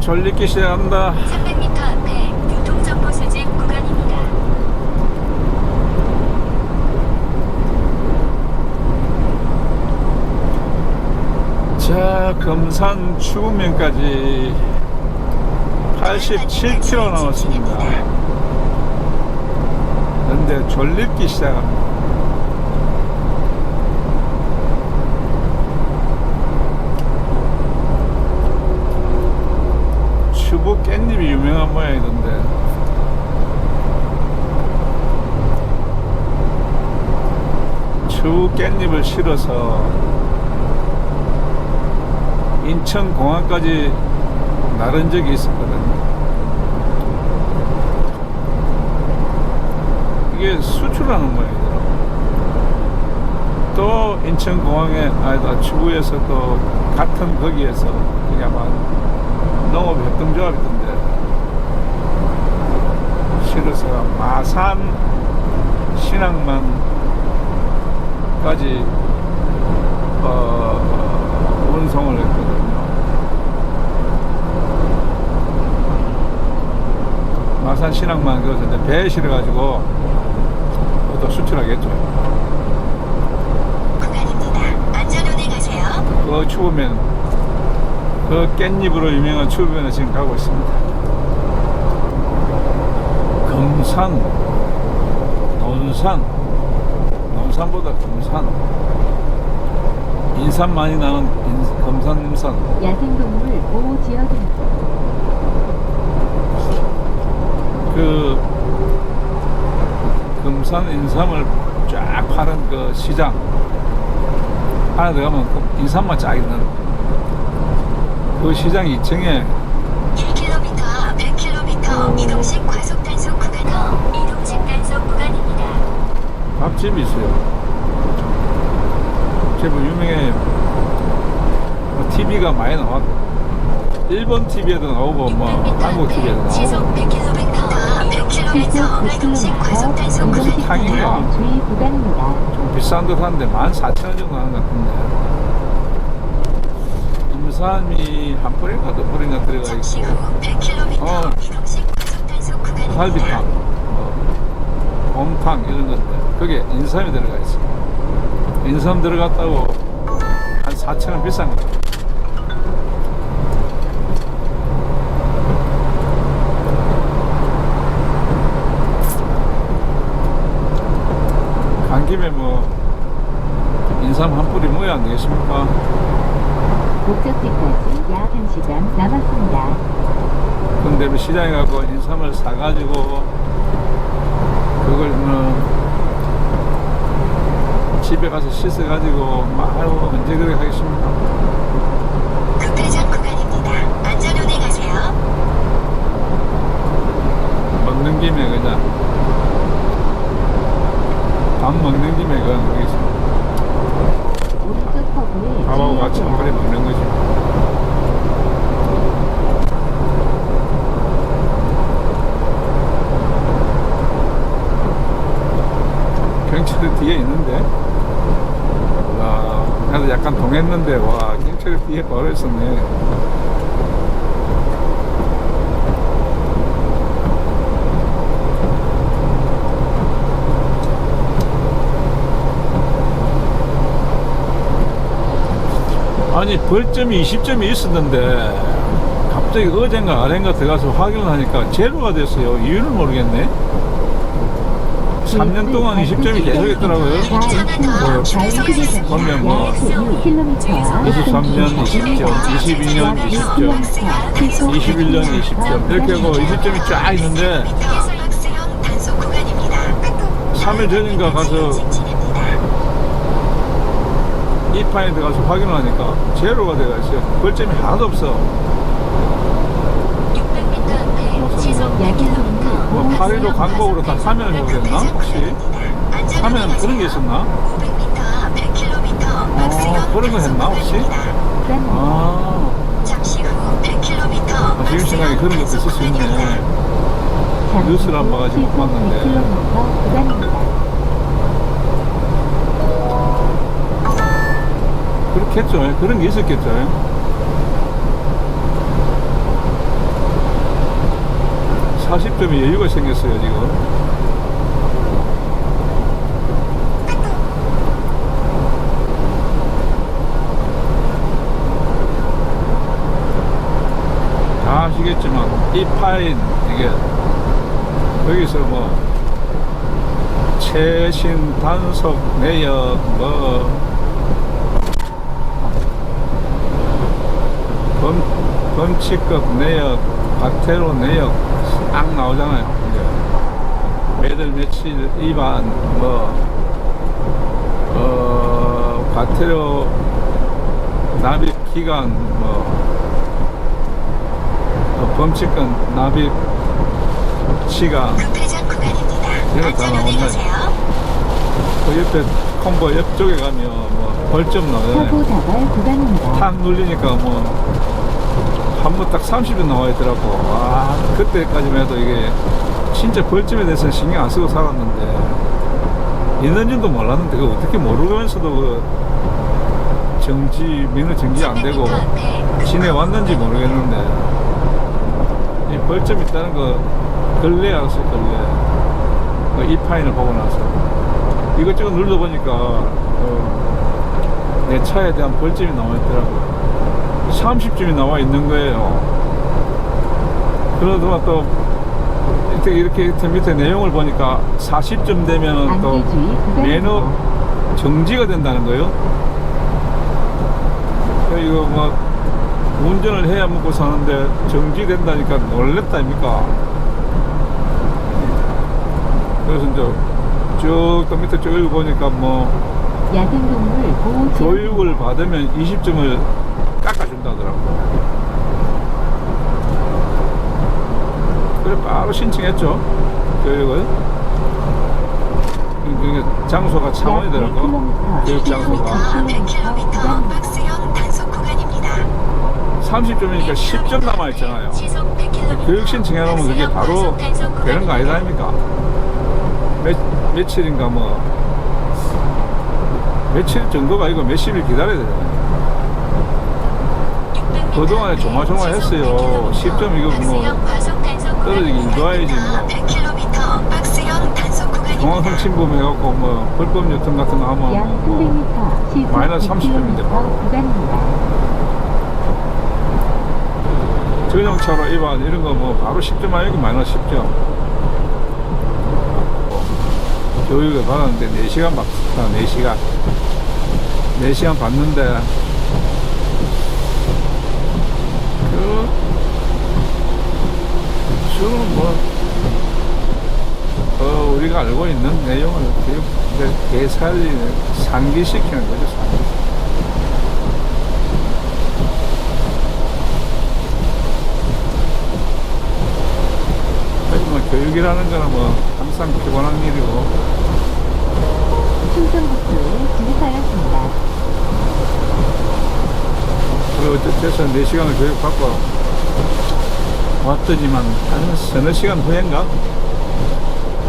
졸리기 시작한다. 300m 앞에 교통정보 수집 구간입니다. 자 금산 추구면까지 87km 남았습니다. 근데 졸립기 시작합니다 추부 유명한 모양이던데. 추부 깻잎을 실어서 인천공항까지 나른 적이 있었거든요. 이게 수출하는 모양이더라고요. 또 인천공항에 아니다 추구에서 또 같은 거기에서 그게 아마 농업협동조합이 실어서 마산 신항만까지 어, 운송을 했거든요. 마산 신항만 그것을 이제 배에 실어가지고 또 수출하겠죠. 그 추우면 그 깻잎으로 유명한 추우면에 지금 가고 있습니다. 금산, 논산, 논산보다 금산, 인산 많이 나는 인- 금산, 인산. 야생동물 보호 지역입니다. 그 금산 인삼을 쫙 파는 그 시장 안에 들어가면 그 인삼만 쫙 있는 그 시장 2층에 밥집이 있어요. 제법 유명해. TV가 많이 나왔고 일본 TV에도 나오고 뭐 600m 한국 TV에도 나오고 100km 앞 시속 100km 이동식 과속 90km 단속 무슨 탕인가? 좀 비싼 듯 한데 14,000원 정도 하는 것 같은데 인삼이 한 뿌리인가 두 뿌리인가 들어가 있고 후 100km 어. 갈비탕, 뭐, 곰탕 이런 건데 거기에 인삼이 들어가 있어. 인삼 들어갔다고 한 4천 원 비싼 거. 간 김에 뭐 인삼 한 뿌리 먹어야 안 되겠습니까? 목적지까지 약 1시간 남았습니다. 근데 뭐 시장에 가고 인삼을 사가지고 그걸 뭐 집에 가서 씻어가지고 막 아이고 언제 그렇게 하겠습니까? 급회전 구간입니다. 안전운행 하세요. 먹는 김에 그냥 밥 먹는 김에 그냥 거기 오른쪽 커브에 밥하고 같이 한 번에 먹는 거지. 경찰이 뒤에 있는데 와 나도 약간 동했는데 와 경찰이 뒤에 바로 있었네. 아니 벌점이 20점이 있었는데 갑자기 어젠가 아젠가 들어가서 확인을 하니까 제로가 됐어요. 이유를 모르겠네 3년 동안 20점이 계속 있더라고요 뭐, 보면 뭐 23년 20점, 22년 20점, 21년 20점 이렇게 하고 20점이 쫙 있는데 해설학생 단속 구간입니다. 3일 전인가 가서. 이 판에 들어가서 확인을 하니까 제로가 돼가 있어요 벌점이 하나도 없어 600m 앞에 시속 뭐- 100km 뭐 8일로 광복으로 다 사면을 해보겠나 혹시 하면 그런 게 있었나? 500m 앞 100km 어, 그런 거 했나, 혹시? 아, 잠시 후 100km 아, 지금 생각에 그런 것도 있을 수 있네. 뉴스를 안 봐가지고 못 봤는데. 그렇겠죠. 그런 게 있었겠죠. 40점이 여유가 생겼어요 지금. 다 아시겠지만 이 파인 이게 여기서 뭐 최신 단속 내역 뭐. 범, 범칙급 내역 과태료 내역 딱 나오잖아요 이제 매달 며칠 위반 뭐 어, 과태료 납입 기간 뭐 어, 범칙금 납입 시간. 이거 다 나온다. 그 옆에 콤보 옆쪽에 가면 뭐 벌점 나오잖아요 사고 다발 구간입니다. 탁 눌리니까 뭐 한 번 딱 30분 나와 있더라고. 와 그때까지만 해도 이게 진짜 벌점에 대해서는 신경 안 쓰고 살았는데 있는지도 몰랐는데 그거 어떻게 모르면서도 그 정지 면허 정지 안 되고 300m 앞에 시내 왔는지 모르겠는데 이 벌점 있다는 거 근래 알았어요 근래 그이 파인을 보고 나서. 이것저것 눌러보니까 어, 내 차에 대한 벌점이 나와 있더라고요 30점이 나와 있는 거예요 그러더만 또 이렇게 이렇게 이렇게 밑에 내용을 보니까 40점 되면 또 매너. 정지가 된다는 거예요. 이거 뭐 운전을 해야 먹고 사는데 정지된다니까 놀랬다 아닙니까? 그래서 이제 쭉또 밑에 쭉 읽어보니까 뭐 야생동물 보호 교육을 받으면 20점을 깎아준다더라고요. 그래 바로 신청했죠. 교육을. 이게 장소가 창원이더라고. 교육 장소가. 100km 박스형 단속 구간입니다. 30점이니까 10점 남아있잖아요. 교육 신청해놓으면 그게 바로 되는 거 아니다 아닙니까? 며, 며칠인가 뭐 며칠 정도가 이거 몇십일 기다려야 되잖아요. 그동안에 조마조마했어요. 10점 이거 뭐 떨어지기 일도하야지 뭐. 100km 박스형 단속. 공항성 침범 해갖고 뭐 불법 유통 같은 거 하면 약뭐 300m 시속 마이너스 30점인데 100km 바로. 전용차로 위반 이런 거 뭐 바로 10점 아니고 마이너스 10점. 교육을 받았는데 4시간 받았다, 4시간. 4시간 받는데, 그, 저는 뭐, 어, 우리가 알고 있는 내용을 대살리, 상기시키는 거죠, 상기. 하지만 교육이라는 거는 뭐 항상 피곤한 일이고 충청북도에 진입하였습니다. 그리고 어쨌든 4시간을 교육받고 왔더니만 한 서너 시간 후인가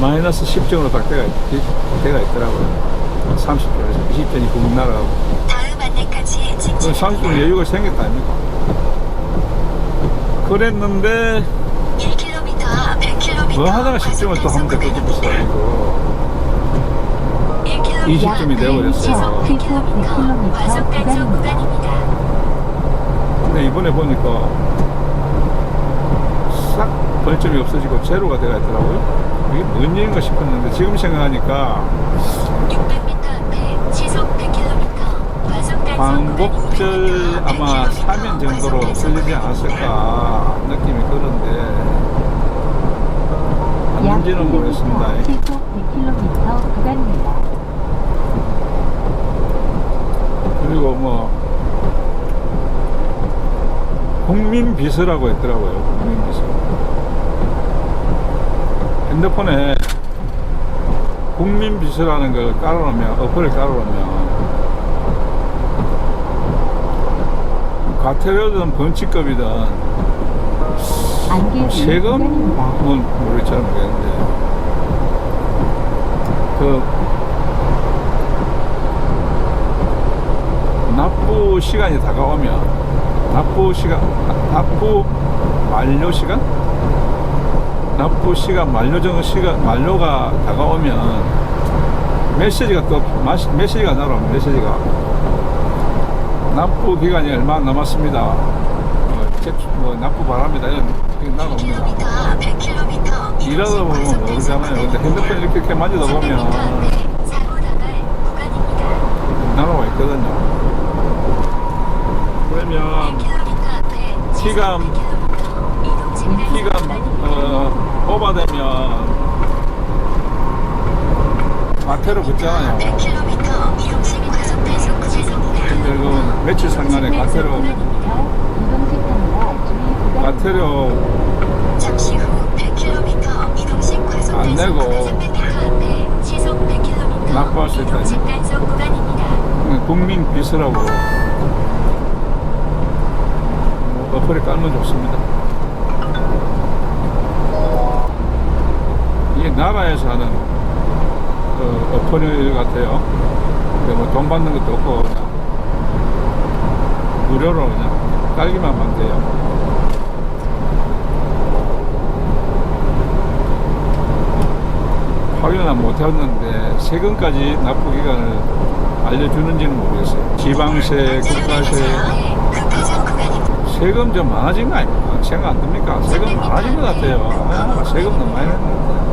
마이너스 10점으로 딱 돼가, 있- 돼가 있더라고요 30점에서 20점이 붕 날아가고 다음 안내까지 직진. 30점 여유가 생겼다 아닙니까 그랬는데 1km, 100km. 뭐 하다가 10점을 또 하면 될거 없어가지고 20 점이 되어버렸어요. 시속 100km 과속 단속 구간입니다. 구간입니다. 근데 이번에 보니까 싹 벌점이 없어지고 제로가 돼가 있더라고요. 이게 뭔 일인가 싶었는데 지금 생각하니까 600m 앞에 시속 100km. 과속 단속 광복절. 아마 100km 3년 정도로 구간입니다. 않았을까 느낌이 그런데 약 맞는지는 모르겠습니다. 300m 시속 100km 구간입니다. 그리고 뭐 국민 비서라고 했더라고요. 국민 비서. 핸드폰에 국민 비서라는 걸 깔아놓으면 어플을 깔아놓으면 과태료든 번칙금이든 세금은 구간입니다. 모르겠잖아 모르겠는데. 그 납부 시간이 다가오면 납부 시간 나- 납부 만료 시간 납부 시간 만료 전 시간 만료가 다가오면 메시지가 또 마시- 메시지가 나와 메시지가 납부 기간이 얼마 안 남았습니다. 어, 제출, 뭐 납부 바랍니다. 이런 게 나옵니다. 100km, 100km. 일하다 보면 모르잖아요. 근데 핸드폰 이렇게, 이렇게 만지다 보면. 나와 있거든요. 그러면 100km 앞에 키가- 100km 중단 키가 어, 오버되면 마태로 붙잖아요. 100km 이동식 과속 단속 구간입니다. 근데 그 며칠 상간에 마태로 이동식 카메라 주의 구간 마태로 잠시 후 100km 이동식 과속 안 내고 구간 300m 앞에 시속 100km 납부할 수 있다. 이동식 단속 구간입니다. 국민 비서라고 어플에 깔면 좋습니다. 나라에서 하는 그 어플 같아요. 뭐돈 받는 것도 없고 그냥 무료로 그냥 깔기만 하면 돼요. 확인은 못했는데 세금까지 납부 기간을 알려주는지는 모르겠어요. 지방세, 국가세. 세금 좀 많아진 거 아닙니까? 생각 안 듭니까? 세금 많아진 것 같아요. 아, 세금 너무 많이 냈는데.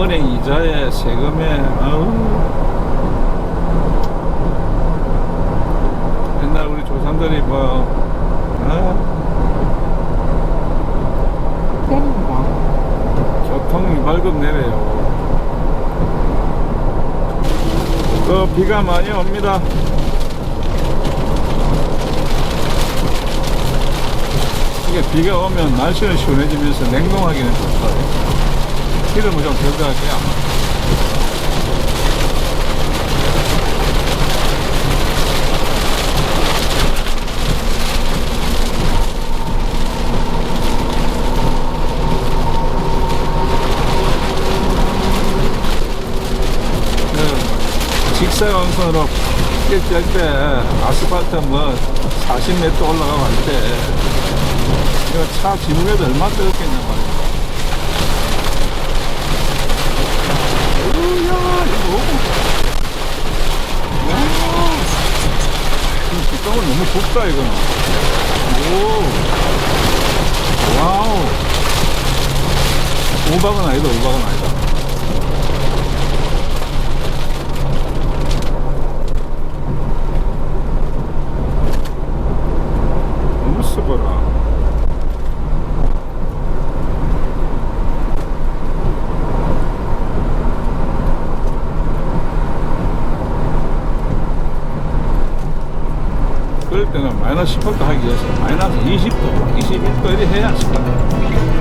은행 이자에 세금에, 아우. 옛날 우리 조상들이 뭐, 아. 교통 벌금 내래요. 그 비가 많이 옵니다. 이게 비가 오면 날씨는 시원해지면서 냉동하기는 좋다. 기름을 좀 들어갈게요. 그 직사광선으로 뛸 때 아스팔트 뭐 40m 올라가고 할때 이거 차 지붕에도 얼마나 뜨겁겠냐 말이야. 오야 이거 오고. 와. 이 뒷방울 너무 좁다 이거는. 오. 와우. 오박은 아니다 오박은 아니다. 너무 쓰거라. 그럴 때는 마이너스 18도 하기 위해서 마이너스 20도, 21도 이렇게 해야 18도.